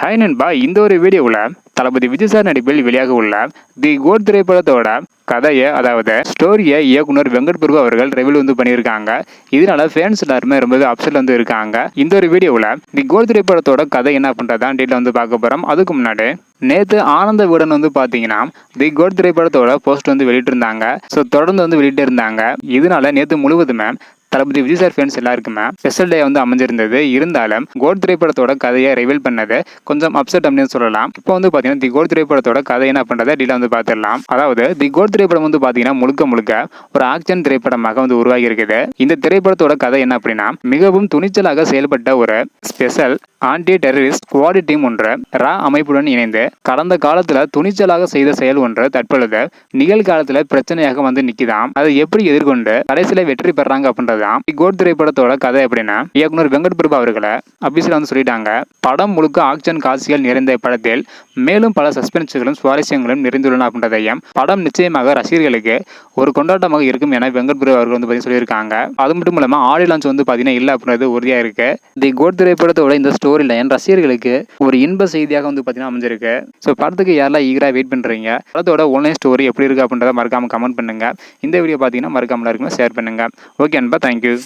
Hi நண்பா. இந்த ஒரு வீடியோவில் தளபதி விஜய் சார் நடிப்பில் வெளியாக உள்ள தி கோட் திரைப்படத்தோட கதையை அதாவது ஸ்டோரியை இயக்குனர் வெங்கட் பிரபு அவர்கள் ரெவில் வந்து பண்ணியிருக்காங்க. இதனால ஃபேன்ஸ் எல்லாருமே ரொம்பவே அப்செட் வந்து இருக்காங்க. இந்த ஒரு வீடியோவில் தி கோட் திரைப்படத்தோட கதை என்ன பண்ணுறதான் டீட்டில் வந்து பார்க்க போகிறோம் அதுக்கு முன்னாடி நேற்று ஆனந்த விகடன் வந்து பார்த்தீங்கன்னா தி கோட் திரைப்படத்தோட போஸ்ட் வந்து வெளியிட்டிருந்தாங்க. ஸோ தொடர்ந்து வந்து வெளியிட்டு இருந்தாங்க இதனால நேற்று முழுவதுமே தளபதி விஜய் சார் ஃபேன்ஸ் எல்லாருக்குமே ஸ்பெஷல் டே வந்து அமைஞ்சிருந்தது. இருந்தாலும் கோட் திரைப்படத்தோட கதையை ரிவீல் பண்ணது கொஞ்சம் அப்செட் அப்படின்னு சொல்லலாம். இப்போ வந்து பார்த்தீங்கன்னா தி கோட் திரைப்படத்தோட கதை என்ன பண்ணுறதை டீலாக வந்து பார்த்துடலாம் அதாவது தி கோட் திரைப்படம் வந்து பார்த்தீங்கன்னா முழுக்க முழுக்க ஒரு ஆக்ஷன் திரைப்படமாக வந்து உருவாகி இருக்குது இந்த திரைப்படத்தோட கதை என்ன அப்படின்னா மிகவும் துணிச்சலாக செயல்பட்ட ஒரு special anti terrorist squad team ஒன்று ரா அமைப்புடன் இணைந்து கடந்த காலத்துல துணிச்சலாக செய்த செயல் ஒன்று தற்பொழுது நிகழ்காலத்துல பிரச்சனையாக வந்து நிற்கிதாம் அதை எப்படி எதிர்கொண்டு கடைசியில வெற்றி பெறாங்க தான் கோட் திரைப்படத்தோட கதை எப்படின்னா இயக்குனர் வெங்கட் பிரபு அவர்களை அபிஷியல் வந்து சொல்லிட்டாங்க. படம் முழுக்க ஆக்ஷன் காட்சிகள் நிறைந்த படத்தில் மேலும் பல சஸ்பென்ஸுகளும் சுவாரஸ்யங்களும் நிறைந்துள்ளன அப்படின்றதையும் படம் நிச்சயமாக ரசிகர்களுக்கு ஒரு கொண்டாட்டமாக இருக்கும் என வெங்கட் பிரபு அவர்கள் வந்து பத்தி சொல்லியிருக்காங்க. அது மட்டும் இல்லாமல் ஆடி லான்ச் வந்து பார்த்தீங்கன்னா இல்லை அப்படின்றது உறுதியாக இருக்கு. தி கோட் திரைப்படத்தோட இந்த ஸ்டோரி லைன் ரசிகர்களுக்கு ஒரு இன்ப செய்தியாக வந்து பார்த்தீங்கன்னா அமைஞ்சிருக்கு. ஸோ படத்துக்கு யாரெல்லாம் ஈகராக வெயிட் பண்ணுறீங்க படத்தோட ஒன்லைன் ஸ்டோரி எப்படி இருக்கு அப்படின்றத மறக்காமல் கமெண்ட் பண்ணுங்க. இந்த வீடியோ பார்த்தீங்கன்னா மறக்காமல் இருக்குமே ஷேர் பண்ணுங்க. ஓகே அன்பா thank you.